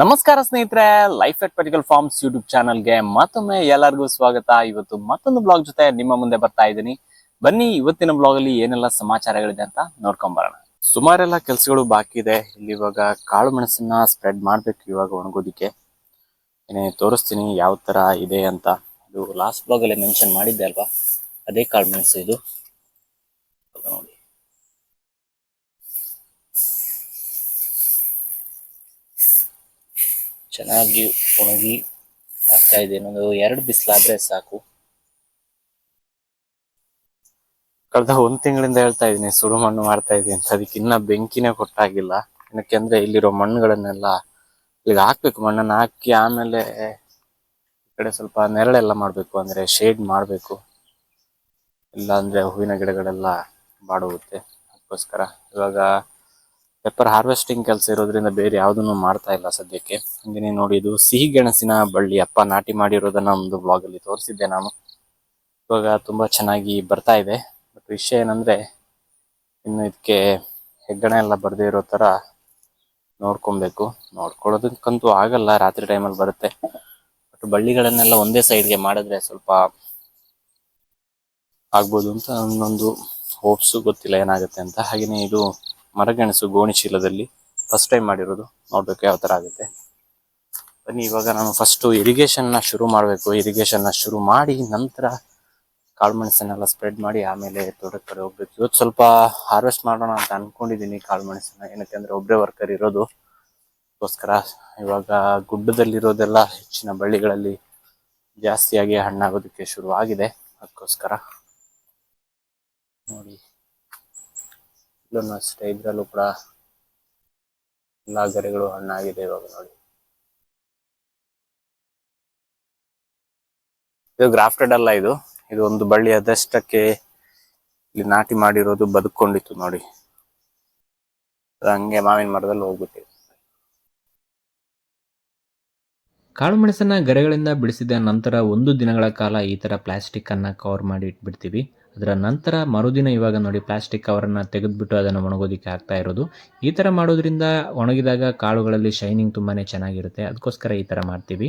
ನಮಸ್ಕಾರ ಸ್ನೇಹಿತರೆ life at particle farms YouTube ಚಾನಲ್ಗೆ ಮತ್ತೊಮ್ಮೆ ಎಲ್ಲರಿಗೂ ಸ್ವಾಗತ. ಇವತ್ತು ಮತ್ತೊಂದು ಬ್ಲಾಗ್ ಜೊತೆ ನಿಮ್ಮ ಮುಂದೆ ಬರ್ತಾ ಇದ್ದೀನಿ. ಬನ್ನಿ, ಇವತ್ತಿನ ಬ್ಲಾಗ್ ಅಲ್ಲಿ ಏನೆಲ್ಲ ಸಮಾಚಾರಗಳಿದೆ ಅಂತ ನೋಡ್ಕೊಂಬರೋಣ. ಸುಮಾರೆಲ್ಲ ಕೆಲಸಗಳು ಬಾಕಿ ಇದೆ. ಇಲ್ಲಿ ಇವಾಗ ಕಾಳು ಮೆಣಸನ್ನ ಸ್ಪ್ರೆಡ್ ಮಾಡ್ಬೇಕು ಇವಾಗ ಒಣಗೋದಿಕ್ಕೆ. ಏನೇ ತೋರಿಸ್ತೀನಿ ಯಾವ ತರ ಇದೆ ಅಂತ. ಇದು ಲಾಸ್ಟ್ ಬ್ಲಾಗ್ ಅಲ್ಲಿ ಮೆನ್ಷನ್ ಮಾಡಿದ್ದೆ ಅಲ್ವಾ? ಅದೇ ಕಾಳು ಮೆಣಸು ಇದು. ನೋಡಿ ಚೆನ್ನಾಗಿ ಒಣಗಿ ಆಗ್ತಾ ಇದೆ ಇನ್ನೊಂದು ಎರಡು ಬಿಸಿಲಾದ್ರೆ ಸಾಕು. ಕಳೆದ ಒಂದ್ ತಿಂಗಳಿಂದ ಹೇಳ್ತಾ ಇದೀನಿ ಸುಡು ಮಣ್ಣು ಮಾಡ್ತಾ ಇದೀನಿ ಅಂತ. ಅದಕ್ಕೆ ಇನ್ನ ಬೆಂಕಿನೇ ಕೊಟ್ಟಾಗಿಲ್ಲ. ಏನಕ್ಕೆ ಅಂದ್ರೆ ಇಲ್ಲಿರೋ ಮಣ್ಣುಗಳನ್ನೆಲ್ಲ ಇಲ್ಲಿಗೆ ಹಾಕ್ಬೇಕು, ಮಣ್ಣನ್ನ ಹಾಕಿ ಆಮೇಲೆ ಈ ಕಡೆ ಸ್ವಲ್ಪ ನೆರಳೆಲ್ಲ ಮಾಡ್ಬೇಕು, ಅಂದ್ರೆ ಶೇಡ್ ಮಾಡ್ಬೇಕು. ಇಲ್ಲ ಅಂದ್ರೆ ಹೂವಿನ ಗಿಡಗಳೆಲ್ಲ ಬಾಡೋಗುತ್ತೆ. ಅದಕ್ಕೋಸ್ಕರ ಇವಾಗ ಪೆಪ್ಪರ್ ಹಾರ್ವೆಸ್ಟಿಂಗ್ ಕೆಲಸ ಇರೋದ್ರಿಂದ ಬೇರೆ ಯಾವುದನ್ನು ಮಾಡ್ತಾ ಇಲ್ಲ ಸದ್ಯಕ್ಕೆ. ಹಂಗೇನೆ ನೋಡಿ ಇದು ಸಿಹಿ ಗೆಣಸಿನ ಬಳ್ಳಿ ಅಪ್ಪ ನಾಟಿ ಮಾಡಿರೋದನ್ನ ಒಂದು ಬ್ಲಾಗ್ ಅಲ್ಲಿ ತೋರಿಸಿದ್ದೆ ನಾನು. ಇವಾಗ ತುಂಬಾ ಚೆನ್ನಾಗಿ ಬರ್ತಾ ಇದೆ. ಬಟ್ ವಿಷಯ ಏನಂದ್ರೆ, ಇನ್ನು ಇದಕ್ಕೆ ಹೆಗ್ಗಣ ಎಲ್ಲ ಬರ್ದೇ ಇರೋ ತರ ನೋಡ್ಕೊಬೇಕು. ನೋಡ್ಕೊಳ್ಳೋದಕ್ಕಂತೂ ಆಗಲ್ಲ, ರಾತ್ರಿ ಟೈಮಲ್ಲಿ ಬರುತ್ತೆ. ಬಟ್ ಬಳ್ಳಿಗಳನ್ನೆಲ್ಲ ಒಂದೇ ಸೈಡ್ಗೆ ಮಾಡಿದ್ರೆ ಸ್ವಲ್ಪ ಆಗ್ಬೋದು ಅಂತ ನನ್ನೊಂದು ಹೋಪ್ಸು ಗೊತ್ತಿಲ್ಲ ಏನಾಗುತ್ತೆ ಅಂತ. ಹಾಗೇನೆ ಇದು ಮರಗೆಣಸು ಗೋಣಿ ಚೀಲದಲ್ಲಿ ಫಸ್ಟ್ ಟೈಮ್ ಮಾಡಿರೋದು. ನೋಡ್ಬೇಕು ಯಾವ ಥರ ಆಗುತ್ತೆ. ಬನ್ನಿ, ಇವಾಗ ನಾನು ಫಸ್ಟ್ ಇರಿಗೇಷನ್ನ ಶುರು ಮಾಡಬೇಕು. ಇರಿಗೇಷನ್ನ ಶುರು ಮಾಡಿ ನಂತರ ಕಾಳು ಮೆಣಸನ್ನೆಲ್ಲ ಸ್ಪ್ರೆಡ್ ಮಾಡಿ ಆಮೇಲೆ ತೋಟದ ಕಡೆ ಹೋಗ್ಬೇಕು. ಇವತ್ತು ಸ್ವಲ್ಪ ಹಾರ್ವೆಸ್ಟ್ ಮಾಡೋಣ ಅಂತ ಅನ್ಕೊಂಡಿದೀನಿ ಕಾಳು ಮೆಣಸನ್ನ. ಏನಕ್ಕೆ ಅಂದ್ರೆ ಒಬ್ಬರೇ ವರ್ಕರ್ ಇರೋದು. ಅದಕ್ಕೋಸ್ಕರ ಇವಾಗ ಗುಡ್ಡದಲ್ಲಿರೋದೆಲ್ಲ ಹೆಚ್ಚಿನ ಬಳ್ಳಿಗಳಲ್ಲಿ ಜಾಸ್ತಿಯಾಗಿ ಹಣ್ಣಾಗೋದಕ್ಕೆ ಶುರು ಆಗಿದೆ ಅದಕ್ಕೋಸ್ಕರ ನೋಡಿ. ಇಲ್ಲೂ ಅಷ್ಟೇ ಇದ್ರಲ್ಲೂ ಕೂಡ ಎಲ್ಲಾ ಗರಿಗಳು ಹಣ್ಣಾಗಿದೆ ಇವಾಗ ನೋಡಿ. ಇದು ಗ್ರಾಫ್ಟೆಡ್ ಅಲ್ಲ ಇದು. ಇದು ಒಂದು ಬಳ್ಳಿ ಅದಷ್ಟಕ್ಕೆ ಇಲ್ಲಿ ನಾಟಿ ಮಾಡಿರೋದು ಬದುಕೊಂಡಿತ್ತು ನೋಡಿ. ಹಂಗೆ ಮಾವಿನ ಮರದಲ್ಲಿ ಹೋಗ್ಬಿಟ್ಟಿದೆ. ಕಾಳುಮೆಣಸನ್ನ ಗರೆಗಳಿಂದ ಬಿಡಿಸಿದ ನಂತರ ಒಂದು ದಿನಗಳ ಕಾಲ ಈ ಥರ ಪ್ಲಾಸ್ಟಿಕ್ಕನ್ನು ಕವರ್ ಮಾಡಿ ಇಟ್ಬಿಡ್ತೀವಿ. ಅದರ ನಂತರ ಮರುದಿನ ಇವಾಗ ನೋಡಿ ಪ್ಲಾಸ್ಟಿಕ್ ಕವರನ್ನು ತೆಗೆದುಬಿಟ್ಟು ಅದನ್ನು ಒಣಗೋದಕ್ಕೆ ಆಗ್ತಾ ಇರೋದು. ಈ ಥರ ಮಾಡೋದ್ರಿಂದ ಒಣಗಿದಾಗ ಕಾಳುಗಳಲ್ಲಿ ಶೈನಿಂಗ್ ತುಂಬಾ ಚೆನ್ನಾಗಿರುತ್ತೆ. ಅದಕ್ಕೋಸ್ಕರ ಈ ಥರ ಮಾಡ್ತೀವಿ.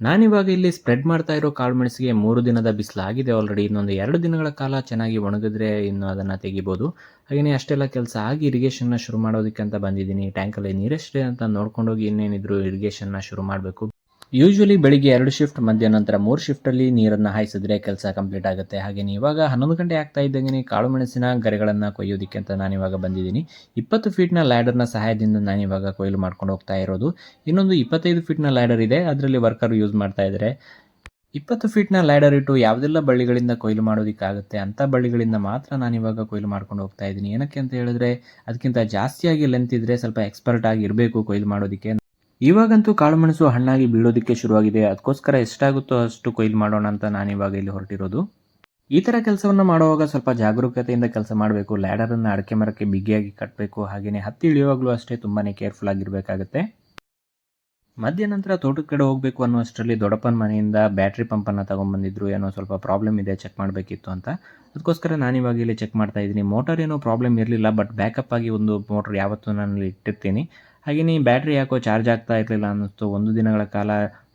ನಾನಿವಾಗ ಇಲ್ಲಿ ಸ್ಪ್ರೆಡ್ ಮಾಡ್ತಾ ಇರೋ ಕಾಳು ಮೆಣಸಿಗೆ ಮೂರು ದಿನದ ಬಿಸಿಲು ಆಗಿದೆ ಆಲ್ರೆಡಿ ಇನ್ನೊಂದು ಎರಡು ದಿನಗಳ ಕಾಲ ಚೆನ್ನಾಗಿ ಒಣಗಿದ್ರೆ ಇನ್ನು ಅದನ್ನು ತೆಗಿಬೋದು. ಹಾಗೆಯೇ ಅಷ್ಟೆಲ್ಲ ಕೆಲಸ ಆಗಿ ಇರಿಗೇಷನ್ನ ಶುರು ಮಾಡೋದಕ್ಕೆ ಅಂತ ಬಂದಿದ್ದೀನಿ ಟ್ಯಾಂಕಲ್ಲಿ ನೀರೆಷ್ಟಿದೆ ಅಂತ ನೋಡ್ಕೊಂಡೋಗಿ ಇನ್ನೇನಿದ್ರು ಇರಿಗೇಷನ್ನ ಶುರು ಮಾಡಬೇಕು. ಯೂಶ್ವಲಿ ಬೆಳಿಗ್ಗೆ ಎರಡು ಶಿಫ್ಟ್ ಮಧ್ಯ ನಂತರ ಮೂರು ಶಿಫ್ಟಲ್ಲಿ ನೀರನ್ನು ಹಾಯಿಸಿದ್ರೆ ಕೆಲಸ ಕಂಪ್ಲೀಟ್ ಆಗುತ್ತೆ. ಹಾಗೆಯೇ ಇವಾಗ ಹನ್ನೊಂದು ಗಂಟೆ ಆಗ್ತಾ ಇದ್ದಂಗೆ ಕಾಳು ಮೆಣಸಿನ ಗರಿಗಳನ್ನು ಕೊಯ್ಯೋದಕ್ಕೆ ಅಂತ ಇವಾಗ ಬಂದಿದ್ದೀನಿ. ಇಪ್ಪತ್ತು ಫೀಟ್ನ ಲ್ಯಾಡರ್ನ ಸಹಾಯದಿಂದ ನಾನು ಇವಾಗ ಕೊಯ್ಲು ಮಾಡ್ಕೊಂಡು ಹೋಗ್ತಾ ಇರೋದು. ಇನ್ನೊಂದು ಇಪ್ಪತ್ತೈದು ಫೀಟ್ನ ಲ್ಯಾಡರ್ ಇದೆ, ಅದರಲ್ಲಿ ವರ್ಕರ್ ಯೂಸ್ ಮಾಡ್ತಾ ಇದ್ದಾರೆ ಇಪ್ಪತ್ತು ಫೀಟ್ನ ಲ್ಯಾಡರ್ ಇಟ್ಟು ಯಾವುದೆಲ್ಲ ಬಳ್ಳಿಗಳಿಂದ ಕೊಯ್ಲು ಮಾಡೋದಕ್ಕಾಗುತ್ತೆ ಅಂಥ ಬಳ್ಳಿಗಳಿಂದ ಮಾತ್ರ ನಾನು ಇವಾಗ ಕೊಯ್ಲು ಮಾಡ್ಕೊಂಡು ಹೋಗ್ತಾ ಇದ್ದೀನಿ. ಏನಕ್ಕೆ ಅಂತ ಹೇಳಿದ್ರೆ, ಅದಕ್ಕಿಂತ ಜಾಸ್ತಿಯಾಗಿ ಲೆಂತ್ ಇದ್ದರೆ ಸ್ವಲ್ಪ ಎಕ್ಸ್ಪರ್ಟ್ ಆಗಿ ಇರಬೇಕು ಕೊಯ್ಲು ಮಾಡೋದಕ್ಕೆ. ಇವಾಗಂತೂ ಕಾಳುಮೆಣಸು ಹಣ್ಣಾಗಿ ಬೀಳೋದಕ್ಕೆ ಶುರುವಾಗಿದೆ. ಅದಕ್ಕೋಸ್ಕರ ಎಷ್ಟಾಗುತ್ತೋ ಅಷ್ಟು ಕೊಯ್ಲು ಮಾಡೋಣ ಅಂತ ನಾನು ಇವಾಗ ಇಲ್ಲಿ ಹೊರಟಿರೋದು. ಈ ಥರ ಕೆಲಸವನ್ನು ಮಾಡುವಾಗ ಸ್ವಲ್ಪ ಜಾಗರೂಕತೆಯಿಂದ ಕೆಲಸ ಮಾಡಬೇಕು. ಲ್ಯಾಡರನ್ನು ಅಡಕೆ ಮರಕ್ಕೆ ಬಿಗಿಯಾಗಿ ಕಟ್ಟಬೇಕು ಹಾಗೆಯೇ ಹತ್ತಿ ಇಳಿಯುವಾಗಲೂ ಅಷ್ಟೇ ತುಂಬಾ ಕೇರ್ಫುಲ್ ಆಗಿರಬೇಕಾಗುತ್ತೆ. ಮಧ್ಯ ನಂತರ ತೋಟದ ಕಡೆ ಹೋಗಬೇಕು ಅನ್ನುವಷ್ಟರಲ್ಲಿ ದೊಡ್ಡಪ್ಪನ ಮನೆಯಿಂದ ಬ್ಯಾಟ್ರಿ ಪಂಪನ್ನು ತೊಗೊಂಬಂದಿದ್ರು. ಏನೋ ಸ್ವಲ್ಪ ಪ್ರಾಬ್ಲಮ್ ಇದೆ, ಚೆಕ್ ಮಾಡಬೇಕಿತ್ತು ಅಂತ. ಅದಕ್ಕೋಸ್ಕರ ನಾನಿವಾಗ ಇಲ್ಲಿ ಚೆಕ್ ಮಾಡ್ತಾ ಇದ್ದೀನಿ. ಮೋಟರ್ ಏನೋ ಪ್ರಾಬ್ಲಮ್ ಇರಲಿಲ್ಲ, ಬಟ್ ಬ್ಯಾಕಪ್ ಆಗಿ ಒಂದು ಮೋಟರ್ ಯಾವತ್ತೂ ನಾನು ಇಟ್ಟಿರ್ತೀನಿ. ಹಾಗೆಯೇ ಬ್ಯಾಟ್ರಿ ಯಾಕೋ ಚಾರ್ಜ್ ಆಗ್ತಾ ಇರಲಿಲ್ಲ ಅನ್ನಿಸ್ತು ಒಂದು ದಿನಗಳ ಕಾಲ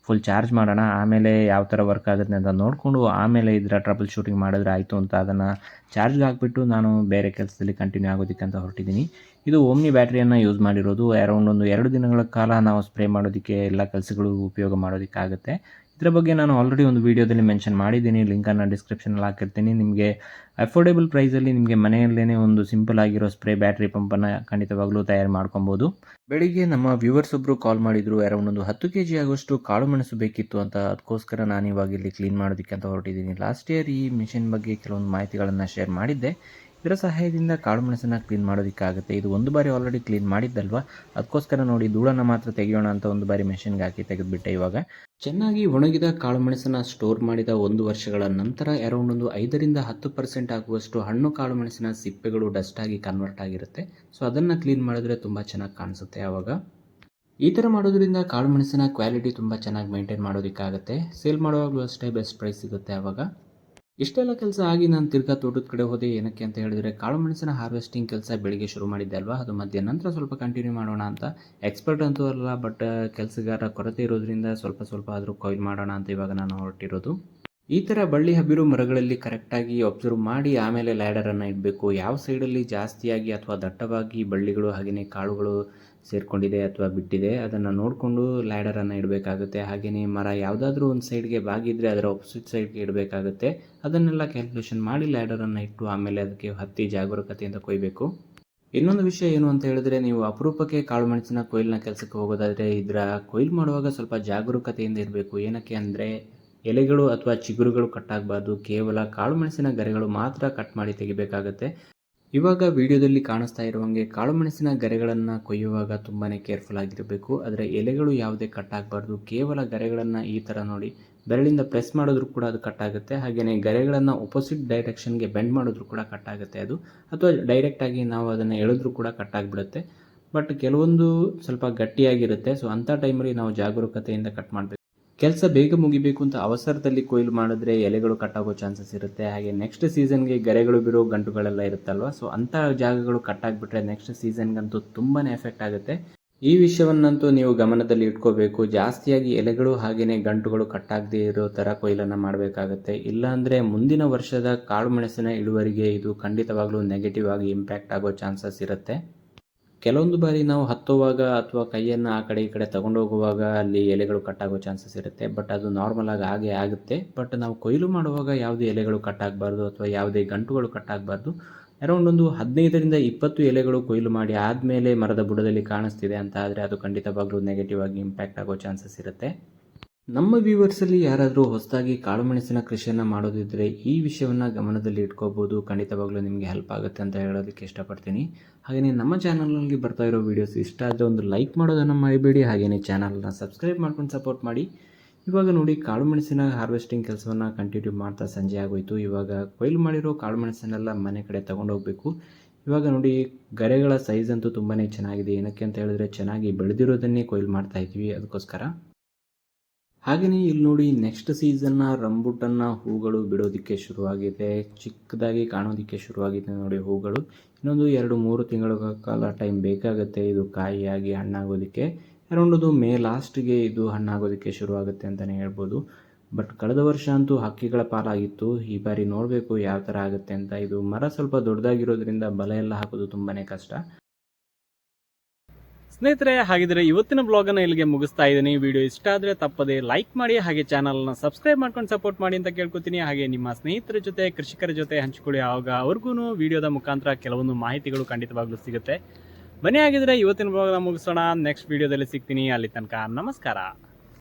ಫುಲ್ ಚಾರ್ಜ್ ಮಾಡೋಣ, ಆಮೇಲೆ ಯಾವ ಥರ ವರ್ಕ್ ಆಗುತ್ತೆ ಅಂತ ನೋಡಿಕೊಂಡು ಆಮೇಲೆ ಇದರ ಟ್ರಬಲ್ ಶೂಟಿಂಗ್ ಮಾಡಿದ್ರೆ ಆಯಿತು ಅಂತ ಅದನ್ನು ಚಾರ್ಜ್ಗೆ ಹಾಕಿಬಿಟ್ಟು ನಾನು ಬೇರೆ ಕೆಲಸದಲ್ಲಿ ಕಂಟಿನ್ಯೂ ಆಗೋದಕ್ಕೆ ಅಂತ ಹೊರಟಿದ್ದೀನಿ ಇದು ಓಮ್ನಿ ಬ್ಯಾಟ್ರಿಯನ್ನು ಯೂಸ್ ಮಾಡಿರೋದು ಅರೌಂಡ್ ಒಂದು ಎರಡು ದಿನಗಳ ಕಾಲ ನಾವು ಸ್ಪ್ರೇ ಮಾಡೋದಕ್ಕೆ ಎಲ್ಲ ಕೆಲಸಗಳು ಉಪಯೋಗ ಮಾಡೋದಕ್ಕಾಗುತ್ತೆ. ಇದರ ಬಗ್ಗೆ ನಾನು ಆಲ್ರೆಡಿ ಒಂದು ವೀಡಿಯೋದಲ್ಲಿ ಮೆನ್ಷನ್ ಮಾಡಿದ್ದೀನಿ. ಲಿಂಕನ್ನು ಡಿಸ್ಕ್ರಿಪ್ಷನಲ್ಲಿ ಹಾಕಿರ್ತೀನಿ. ನಿಮಗೆ ಅಫೋರ್ಡೆಬಲ್ ಪ್ರೈಸಲ್ಲಿ ನಿಮಗೆ ಮನೆಯಲ್ಲೇ ಒಂದು ಸಿಂಪಲ್ ಆಗಿರೋ ಸ್ಪ್ರೇ ಬ್ಯಾಟ್ರಿ ಪಂಪನ್ನು ಖಂಡಿತವಾಗ್ಲೂ ತಯಾರು ಮಾಡ್ಕೊಬೋದು. ಬೆಳಿಗ್ಗೆ ನಮ್ಮ ವ್ಯೂವರ್ಸ್ ಒಬ್ಬರು ಕಾಲ್ ಮಾಡಿದ್ರು ಅರೌಂಡ್ ಒಂದು ಹತ್ತು ಕೆ ಜಿ ಆಗುವಷ್ಟು ಕಾಳು ಮೆಣಸು ಬೇಕಿತ್ತು ಅಂತ. ಅದಕ್ಕೋಸ್ಕರ ನಾನು ಇವಾಗ ಇಲ್ಲಿ ಕ್ಲೀನ್ ಮಾಡೋದಕ್ಕೆ ಅಂತ ಹೊರಟಿದ್ದೀನಿ. ಲಾಸ್ಟ್ ಇಯರ್ ಈ ಮಿಷಿನ್ ಬಗ್ಗೆ ಕೆಲವೊಂದು ಮಾಹಿತಿಗಳನ್ನು ಶೇರ್ ಮಾಡಿದ್ದೆ. ಇದರ ಸಹಾಯದಿಂದ ಕಾಳು ಮೆಣಸನ್ನು ಕ್ಲೀನ್ ಮಾಡೋದಕ್ಕಾಗುತ್ತೆ ಇದು ಒಂದು ಬಾರಿ ಆಲ್ರೆಡಿ ಕ್ಲೀನ್ ಮಾಡಿದ್ದಲ್ವ? ಅದಕ್ಕೋಸ್ಕರ ನೋಡಿ, ಧೂಳನ್ನು ಮಾತ್ರ ತೆಗೆಯೋಣ ಅಂತ ಒಂದು ಬಾರಿ ಮೆಷಿನ್ಗೆ ಹಾಕಿ ತೆಗೆದುಬಿಟ್ಟೆ ಇವಾಗ. ಚೆನ್ನಾಗಿ ಒಣಗಿದ ಕಾಳುಮೆಣಸನ್ನು ಸ್ಟೋರ್ ಮಾಡಿದ ಒಂದು ವರ್ಷಗಳ ನಂತರ ಅರೌಂಡ್ ಒಂದು ಐದರಿಂದ ಹತ್ತು ಪರ್ಸೆಂಟ್ ಆಗುವಷ್ಟು ಹಣ್ಣು ಕಾಳುಮೆಣಸಿನ ಸಿಪ್ಪೆಗಳು ಡಸ್ಟ್ ಆಗಿ ಕನ್ವರ್ಟ್ ಆಗಿರುತ್ತೆ. ಸೊ ಅದನ್ನು ಕ್ಲೀನ್ ಮಾಡಿದ್ರೆ ತುಂಬ ಚೆನ್ನಾಗಿ ಕಾಣಿಸುತ್ತೆ ಆವಾಗ ಈ ಥರ ಮಾಡೋದ್ರಿಂದ ಕಾಳುಮೆಣಸಿನ ಕ್ವಾಲಿಟಿ ತುಂಬ ಚೆನ್ನಾಗಿ ಮೇಂಟೈನ್ ಮಾಡೋದಕ್ಕಾಗುತ್ತೆ. ಸೇಲ್ ಮಾಡುವಾಗಲೂ ಅಷ್ಟೇ ಬೆಸ್ಟ್ ಪ್ರೈಸ್ ಸಿಗುತ್ತೆ ಆವಾಗ ಇಷ್ಟೆಲ್ಲ ಕೆಲಸ ಆಗಿ ನಾನು ತಿರ್ಗಾ ತೋಟದ ಕಡೆ ಹೋದೆ, ಏನಕ್ಕೆ ಅಂತ ಹೇಳಿದ್ರೆ ಕಾಳು ಮೆಣಸಿನ ಹಾರ್ವೆಸ್ಟಿಂಗ್ ಕೆಲಸ ಬೆಳಿಗ್ಗೆ ಶುರು ಮಾಡಿದ್ದೆ ಅಲ್ವಾ? ಅದು ಮಧ್ಯ ನಂತರ ಸ್ವಲ್ಪ ಕಂಟಿನ್ಯೂ ಮಾಡೋಣ ಅಂತ. ಎಕ್ಸ್ಪರ್ಟ್ ಅಂತೂ ಅಲ್ಲ ಬಟ್ ಕೆಲಸಗಾರ ಕೊರತೆ ಇರೋದ್ರಿಂದ ಸ್ವಲ್ಪ ಸ್ವಲ್ಪ ಆದರೂ ಕೊಯ್ಲು ಮಾಡೋಣ ಅಂತ ಇವಾಗ ನಾನು ಹೊರಟಿರೋದು. ಈ ಥರ ಬಳ್ಳಿ ಹಬ್ಬಿರೋ ಮರಗಳಲ್ಲಿ ಕರೆಕ್ಟಾಗಿ ಒಬ್ಸರ್ವ್ ಮಾಡಿ ಆಮೇಲೆ ಲ್ಯಾಡರನ್ನು ಇಡಬೇಕು. ಯಾವ ಸೈಡಲ್ಲಿ ಜಾಸ್ತಿಯಾಗಿ ಅಥವಾ ದಟ್ಟವಾಗಿ ಬಳ್ಳಿಗಳು ಹಾಗೆಯೇ ಕಾಳುಗಳು ಸೇರಿಕೊಂಡಿದೆ ಅಥವಾ ಬಿಟ್ಟಿದೆ, ಅದನ್ನು ನೋಡಿಕೊಂಡು ಲ್ಯಾಡರನ್ನು ಇಡಬೇಕಾಗುತ್ತೆ. ಹಾಗೆಯೇ ಮರ ಯಾವುದಾದ್ರೂ ಒಂದು ಸೈಡ್ಗೆ ಬಾಗಿದ್ರೆ ಅದರ ಆಪೋಸಿಟ್ ಸೈಡ್ಗೆ ಇಡಬೇಕಾಗುತ್ತೆ. ಅದನ್ನೆಲ್ಲ ಕ್ಯಾಲ್ಕುಲೇಷನ್ ಮಾಡಿ ಲ್ಯಾಡರನ್ನು ಇಟ್ಟು ಆಮೇಲೆ ಅದಕ್ಕೆ ಹತ್ತಿ ಜಾಗರೂಕತೆಯಿಂದ ಕೊಯ್ಬೇಕು. ಇನ್ನೊಂದು ವಿಷಯ ಏನು ಅಂತ ಹೇಳಿದ್ರೆ, ನೀವು ಅಪರೂಪಕ್ಕೆ ಕಾಳು ಮೆಣಸಿನ ಕೊಯ್ಲಿನ ಕೆಲಸಕ್ಕೆ ಹೋಗೋದಾದರೆ, ಇದರ ಕೊಯ್ಲು ಮಾಡುವಾಗ ಸ್ವಲ್ಪ ಜಾಗರೂಕತೆಯಿಂದ ಇರಬೇಕು. ಏನಕ್ಕೆ ಅಂದರೆ, ಎಲೆಗಳು ಅಥವಾ ಚಿಗುರುಗಳು ಕಟ್ಟಾಗಬಾರ್ದು ಕೇವಲ ಕಾಳು ಮೆಣಸಿನ ಗರಿಗಳು ಮಾತ್ರ ಕಟ್ ಮಾಡಿ ತೆಗಿಬೇಕಾಗತ್ತೆ. ಇವಾಗ ವಿಡಿಯೋದಲ್ಲಿ ಕಾಣಿಸ್ತಾ ಇರುವಂಗೆ ಕಾಳು ಮೆಣಸಿನ ಗರೆಗಳನ್ನು ಕೊಯ್ಯುವಾಗ ತುಂಬಾ ಕೇರ್ಫುಲ್ ಆಗಿರಬೇಕು. ಅದರ ಎಲೆಗಳು ಯಾವುದೇ ಕಟ್ ಆಗಬಾರ್ದು ಕೇವಲ ಗರೆಗಳನ್ನು ಈ ಥರ ನೋಡಿ ಬೆರಳಿಂದ ಪ್ರೆಸ್ ಮಾಡಿದ್ರು ಕೂಡ ಅದು ಕಟ್ ಆಗುತ್ತೆ ಹಾಗೆಯೇ ಗರೆಗಳನ್ನು ಒಪೋಸಿಟ್ ಡೈರೆಕ್ಷನ್ಗೆ ಬೆಂಡ್ ಮಾಡಿದ್ರು ಕೂಡ ಕಟ್ ಆಗುತ್ತೆ ಅದು. ಅಥವಾ ಡೈರೆಕ್ಟಾಗಿ ನಾವು ಅದನ್ನು ಎಳೆದ್ರೂ ಕೂಡ ಕಟ್ ಆಗಿಬಿಡುತ್ತೆ ಬಟ್ ಕೆಲವೊಂದು ಸ್ವಲ್ಪ ಗಟ್ಟಿಯಾಗಿರುತ್ತೆ. ಸೊ ಅಂಥ ಟೈಮಲ್ಲಿ ನಾವು ಜಾಗರೂಕತೆಯಿಂದ ಕಟ್ ಮಾಡಬೇಕು. ಕೆಲಸ ಬೇಗ ಮುಗಿಬೇಕು ಅಂತ ಅವಸರದಲ್ಲಿ ಕೊಯ್ಲು ಮಾಡಿದ್ರೆ ಎಲೆಗಳು ಕಟ್ಟಾಗೋ ಚಾನ್ಸಸ್ ಇರುತ್ತೆ. ಹಾಗೆ ನೆಕ್ಸ್ಟ್ ಸೀಸನ್ಗೆ ಗರೆಗಳು ಬಿರೋ ಗಂಟುಗಳೆಲ್ಲ ಇರುತ್ತಲ್ವ? ಸೊ ಅಂಥ ಜಾಗಗಳು ಕಟ್ಟಾಗ್ಬಿಟ್ರೆ ನೆಕ್ಸ್ಟ್ ಸೀಸನ್ಗಂತೂ ತುಂಬಾ ಎಫೆಕ್ಟ್ ಆಗುತ್ತೆ. ಈ ವಿಷಯವನ್ನಂತೂ ನೀವು ಗಮನದಲ್ಲಿ ಇಟ್ಕೋಬೇಕು. ಜಾಸ್ತಿಯಾಗಿ ಎಲೆಗಳು ಹಾಗೆಯೇ ಗಂಟುಗಳು ಕಟ್ಟಾಗದೇ ಇರೋ ಥರ ಕೊಯ್ಲನ್ನು ಮಾಡಬೇಕಾಗತ್ತೆ. ಇಲ್ಲಾಂದರೆ ಮುಂದಿನ ವರ್ಷದ ಕಾಳು ಮೆಣಸಿನ ಇಳುವರಿಗೆ ಇದು ಖಂಡಿತವಾಗ್ಲೂ ನೆಗೆಟಿವ್ ಆಗಿ ಇಂಪ್ಯಾಕ್ಟ್ ಆಗೋ ಚಾನ್ಸಸ್ ಇರುತ್ತೆ. ಕೆಲವೊಂದು ಬಾರಿ ನಾವು ಹತ್ತುವಾಗ ಅಥವಾ ಕೈಯನ್ನು ಆ ಕಡೆ ಈ ಕಡೆ ತಗೊಂಡು ಹೋಗುವಾಗ ಅಲ್ಲಿ ಎಲೆಗಳು ಕಟ್ಟಾಗೋ ಚಾನ್ಸಸ್ ಇರುತ್ತೆ. ಬಟ್ ಅದು ನಾರ್ಮಲ್ ಆಗಿ ಹಾಗೆ ಆಗುತ್ತೆ. ಬಟ್ ನಾವು ಕೊಯ್ಲು ಮಾಡುವಾಗ ಯಾವುದೇ ಎಲೆಗಳು ಕಟ್ಟಾಗಬಾರ್ದು ಅಥವಾ ಯಾವುದೇ ಗಂಟುಗಳು ಕಟ್ಟಾಗಬಾರ್ದು ಅರೌಂಡ್ ಒಂದು ಹದಿನೈದರಿಂದ ಇಪ್ಪತ್ತು ಎಲೆಗಳು ಕೊಯ್ಲು ಮಾಡಿ ಆದಮೇಲೆ ಮರದ ಬುಡದಲ್ಲಿ ಕಾಣಿಸ್ತಿದೆ ಅಂತ ಆದರೆ ಅದು ಖಂಡಿತವಾಗ್ಲೂ ನೆಗೆಟಿವ್ ಆಗಿ ಇಂಪ್ಯಾಕ್ಟ್ ಆಗೋ ಚಾನ್ಸಸ್ ಇರುತ್ತೆ. ನಮ್ಮ ವ್ಯೂವರ್ಸಲ್ಲಿ ಯಾರಾದರೂ ಹೊಸದಾಗಿ ಕಾಳುಮೆಣಸಿನ ಕೃಷಿಯನ್ನು ಮಾಡೋದಿದ್ದರೆ ಈ ವಿಷಯವನ್ನು ಗಮನದಲ್ಲಿ ಇಟ್ಕೋಬೋದು. ಖಂಡಿತವಾಗ್ಲೂ ನಿಮಗೆ ಹೆಲ್ಪ್ ಆಗುತ್ತೆ ಅಂತ ಹೇಳೋದಕ್ಕೆ ಇಷ್ಟಪಡ್ತೀನಿ. ಹಾಗೆಯೇ ನಮ್ಮ ಚಾನಲ್ನಲ್ಲಿ ಬರ್ತಾ ಇರೋ ವೀಡಿಯೋಸ್ ಇಷ್ಟ ಆದರೆ ಒಂದು ಲೈಕ್ ಮಾಡೋದನ್ನು ಮರಿಬೇಡಿ. ಹಾಗೆಯೇ ಚಾನಲ್ನ ಸಬ್ಸ್ಕ್ರೈಬ್ ಮಾಡ್ಕೊಂಡು ಸಪೋರ್ಟ್ ಮಾಡಿ. ಇವಾಗ ನೋಡಿ ಕಾಳುಮೆಣಸಿನ ಹಾರ್ವೆಸ್ಟಿಂಗ್ ಕೆಲಸವನ್ನು ಕಂಟಿನ್ಯೂ ಮಾಡ್ತಾ ಸಂಜೆ ಆಗೋಯ್ತು. ಇವಾಗ ಕೊಯ್ಲು ಮಾಡಿರೋ ಕಾಳುಮೆಣಸನ್ನೆಲ್ಲ ಮನೆ ಕಡೆ ತೊಗೊಂಡೋಗ್ಬೇಕು. ಇವಾಗ ನೋಡಿ ಗರೆಗಳ ಸೈಜ್ ಅಂತೂ ತುಂಬಾ ಚೆನ್ನಾಗಿದೆ. ಏನಕ್ಕೆ ಅಂತ ಹೇಳಿದ್ರೆ ಚೆನ್ನಾಗಿ ಬೆಳೆದಿರೋದನ್ನೇ ಕೊಯ್ಲು ಮಾಡ್ತಾ ಇದ್ವಿ ಅದಕ್ಕೋಸ್ಕರ ಹಾಗೆಯೇ ಇಲ್ಲಿ ನೋಡಿ ನೆಕ್ಸ್ಟ್ ಸೀಸನ್ನ ರಂಬುಟನ್ನ ಹೂಗಳು ಬಿಡೋದಕ್ಕೆ ಶುರುವಾಗಿದೆ, ಚಿಕ್ಕದಾಗಿ ಕಾಣೋದಕ್ಕೆ ಶುರುವಾಗಿದೆ ನೋಡಿ ಹೂಗಳು. ಇನ್ನೊಂದು ಎರಡು ಮೂರು ತಿಂಗಳ ಕಾಲ ಟೈಮ್ ಬೇಕಾಗುತ್ತೆ ಇದು ಕಾಯಿಯಾಗಿ ಹಣ್ಣಾಗೋದಕ್ಕೆ. ಅರೌಂಡ್ ಮೇ ಲಾಸ್ಟ್ಗೆ ಇದು ಹಣ್ಣಾಗೋದಕ್ಕೆ ಶುರುವಾಗುತ್ತೆ ಅಂತಲೇ ಹೇಳ್ಬೋದು. ಬಟ್ ಕಳೆದ ವರ್ಷ ಅಂತೂ ಹಕ್ಕಿಗಳ ಪಾಲಾಗಿತ್ತು. ಈ ಬಾರಿ ನೋಡಬೇಕು ಯಾವ ಥರ ಆಗುತ್ತೆ ಅಂತ. ಇದು ಮರ ಸ್ವಲ್ಪ ದೊಡ್ಡದಾಗಿರೋದ್ರಿಂದ ಬಲ ಎಲ್ಲ ಹಾಕೋದು ತುಂಬಾ ಕಷ್ಟ. ಸ್ನೇಹಿತರೆ, ಹಾಗಿದ್ರೆ ಇವತ್ತಿನ ಬ್ಲಾಗನ್ನು ಇಲ್ಲಿಗೆ ಮುಗಿಸ್ತಾ ಇದ್ದೀನಿ. ವಿಡಿಯೋ ಇಷ್ಟ ಆದರೆ ತಪ್ಪದೆ ಲೈಕ್ ಮಾಡಿ, ಹಾಗೆ ಚಾನಲ್ನ ಸಬ್ಸ್ಕ್ರೈಬ್ ಮಾಡ್ಕೊಂಡು ಸಪೋರ್ಟ್ ಮಾಡಿ ಅಂತ ಕೇಳ್ಕೊತೀನಿ. ಹಾಗೆ ನಿಮ್ಮ ಸ್ನೇಹಿತರ ಜೊತೆ, ಕೃಷಿಕರ ಜೊತೆ ಹಂಚಿಕೊಳ್ಳಿ. ಆವಾಗ ಅವ್ರಿಗೂ ವಿಡಿಯೋದ ಮುಖಾಂತರ ಕೆಲವೊಂದು ಮಾಹಿತಿಗಳು ಖಂಡಿತವಾಗ್ಲೂ ಸಿಗುತ್ತೆ. ಬನ್ನಿ, ಹಾಗಿದ್ರೆ ಇವತ್ತಿನ ಬ್ಲಾಗ್ನ ಮುಗಿಸೋಣ. ನೆಕ್ಸ್ಟ್ ವಿಡಿಯೋದಲ್ಲಿ ಸಿಗ್ತೀನಿ. ಅಲ್ಲಿ ತನಕ ನಮಸ್ಕಾರ.